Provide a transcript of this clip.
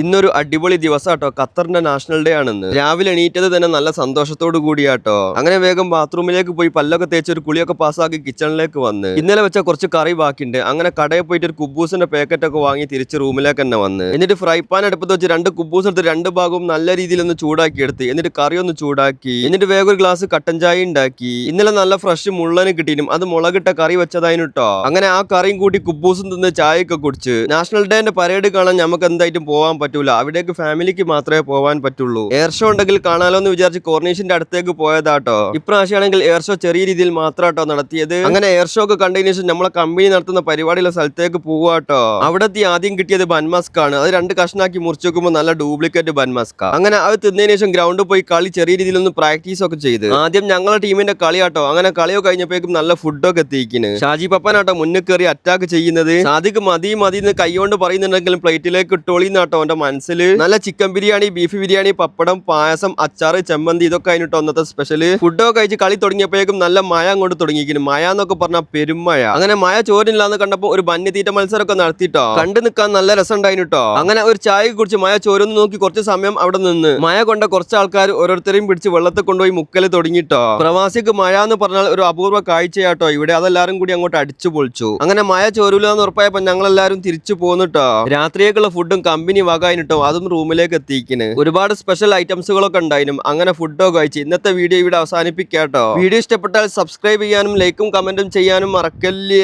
ഇന്നൊരു അടിപൊളി ദിവസം കേട്ടോ ഖത്തറിന്റെ നാഷണൽ ഡേ ആണെന്ന്. രാവിലെ എണീറ്റത് തന്നെ നല്ല സന്തോഷത്തോടു കൂടിയാട്ടോ. അങ്ങനെ വേഗം ബാത്റൂമിലേക്ക് പോയി പല്ലൊക്കെ തേച്ച് ഒരു കുളിയൊക്കെ പാസ്സാക്കി കിച്ചണിലേക്ക് വന്ന്. ഇന്നലെ വെച്ച കുറച്ച് കറി ബാക്കിണ്ട്. അങ്ങനെ കടയിൽ പോയിട്ട് ഒരു കുബൂസിന്റെ പാക്കറ്റ് ഒക്കെ വാങ്ങി തിരിച്ച് റൂമിലേക്ക് തന്നെ വന്ന്. എന്നിട്ട് ഫ്രൈ പാൻ അടുപ്പത്ത് വെച്ച് രണ്ട് കുബൂസ് എടുത്ത് രണ്ട് ഭാഗവും നല്ല രീതിയിൽ ഒന്ന് ചൂടാക്കി എടുത്ത്. എന്നിട്ട് കറി ഒന്ന് ചൂടാക്കി. എന്നിട്ട് വേഗം ഒരു ഗ്ലാസ് കട്ടൻ ചായ ഉണ്ടാക്കി. ഇന്നലെ നല്ല ഫ്രഷ് മുള്ളന് കിട്ടിയും അത് മുളകിട്ട കറി വെച്ചതായിരുന്നു കേട്ടോ അങ്ങനെ ആ കറിയും കൂട്ടി കുബൂസും തിന്ന് ചായയൊക്കെ കുടിച്ച്. നാഷണൽ ഡേന്റെ പരേഡ് കാണാൻ നമുക്ക് എന്തായിട്ടും പോവാൻ പറ്റൂല. അവിടേക്ക് ഫാമിലിക്ക് മാത്രമേ പോവാൻ പറ്റുള്ളൂ. എയർ ഷോ ഉണ്ടെങ്കിൽ കാണാലോ എന്ന് വിചാരിച്ച് കോർണീഷിന്റെ അടുത്തേക്ക് പോയതാട്ടോ. ഇപ്രാവശ്യമാണെങ്കിൽ എയർ ഷോ ചെറിയ രീതിയിൽ മാത്രമാട്ടോ നടത്തിയത്. അങ്ങനെ എയർ ഷോ ഒക്കെ കണ്ടതിന് ശേഷം നമ്മളെ കമ്പനി നടത്തുന്ന പരിപാടിയുള്ള സ്ഥലത്തേക്ക് പോവാട്ടോ. അവിടെ ആദ്യം കിട്ടിയത് ബൻമാസ്ക് ആണ് അത് രണ്ട് കഷ്ണാക്കി മുറിച്ചു നോക്കുമ്പോൾ നല്ല ഡ്യൂപ്ലിക്കേറ്റ് ബൻമാസ്ക്. അങ്ങനെ അത് തിന്നതിന് ശേഷം ഗ്രൗണ്ടിൽ പോയി കളി ചെറിയ രീതിയിൽ ഒന്ന് പ്രാക്ടീസ് ഒക്കെ ചെയ്ത്. ആദ്യം ഞങ്ങളുടെ ടീമിന്റെ കളിയാട്ടോ. അങ്ങനെ കളിയോ കഴിഞ്ഞപ്പോഴേക്കും നല്ല ഫുഡൊക്കെ എത്തിക്കുന്നു ഷാജി പപ്പനാട്ടോ മുന്നേ കയറി അറ്റാക്ക് ചെയ്യുന്നത്. സാദിക്ക് മതി മതി എന്ന് കൈകൊണ്ട് പറയുന്നുണ്ടെങ്കിലും പ്ലേറ്റിലേക്ക് ഇട്ടോളിന്നാട്ടോ അവന്റെ മനസ്സിൽ. നല്ല ചിക്കൻ ബിരിയാണി ബീഫ് ബിരിയാണി പപ്പടം പായസം അച്ചാർ ചെമ്മന്തി ഇതൊക്കെ അതിനിട്ടോ അന്നത്തെ സ്പെഷ്യൽ ഫുഡൊക്കെ കഴിച്ച് കളി തുടങ്ങിയപ്പോഴേക്കും നല്ല മഴ അങ്ങോട്ട് തുടങ്ങിയിരിക്കുന്നു. മഴ എന്നൊക്കെ പറഞ്ഞാൽ പെരുമഴ അങ്ങനെ മഴ ചോരില്ലാന്ന് കണ്ടപ്പോ ഒരു ബന്യതീറ്റ മത്സരമൊക്കെ നടത്തിട്ടോ. കണ്ടു നിൽക്കാൻ നല്ല രസം ഉണ്ടായിട്ടോ അങ്ങനെ ഒരു ചായ കുടിച്ച് മഴ ചോരുന്ന് നോക്കി കുറച്ച് സമയം അവിടെ നിന്ന്. മഴ കൊണ്ട കുറച്ച് ആൾക്കാർ ഓരോരുത്തരെയും പിടിച്ച് വെള്ളത്തിൽ കൊണ്ടുപോയി മുക്കൽ തുടങ്ങിട്ടോ. പ്രവാസിക്ക് മഴ എന്ന് പറഞ്ഞാൽ ഒരു അപൂർവ കാഴ്ചയാട്ടോ. ഇവിടെ അതെല്ലാരും കൂടി അങ്ങോട്ട് അടിച്ചു പൊളിച്ചു. അങ്ങനെ മഴ ചോരൂല എന്ന് ഉറപ്പായപ്പോ ഞങ്ങളെല്ലാരും തിരിച്ചു പോന്നിട്ടോ. രാത്രിയേക്കുള്ള ഫുഡും കമ്പനി വകായിട്ടോ അതും റൂമിലേക്ക് എത്തിക്കണ് ഒരുപാട് സ്പെഷ്യൽ ഐറ്റംസുകളൊക്കെ ഉണ്ടായിരുന്നു അങ്ങനെ ഫുഡൊക്കെ കഴിച്ച്. ഇന്നത്തെ വീഡിയോ ഇവിടെ അവസാനിപ്പിക്കാട്ടോ. വീഡിയോ ഇഷ്ടപ്പെട്ടാൽ സബ്സ്ക്രൈബ് ചെയ്യാനും ലൈക്കും കമന്റും ചെയ്യാനും മറക്കല്ലേ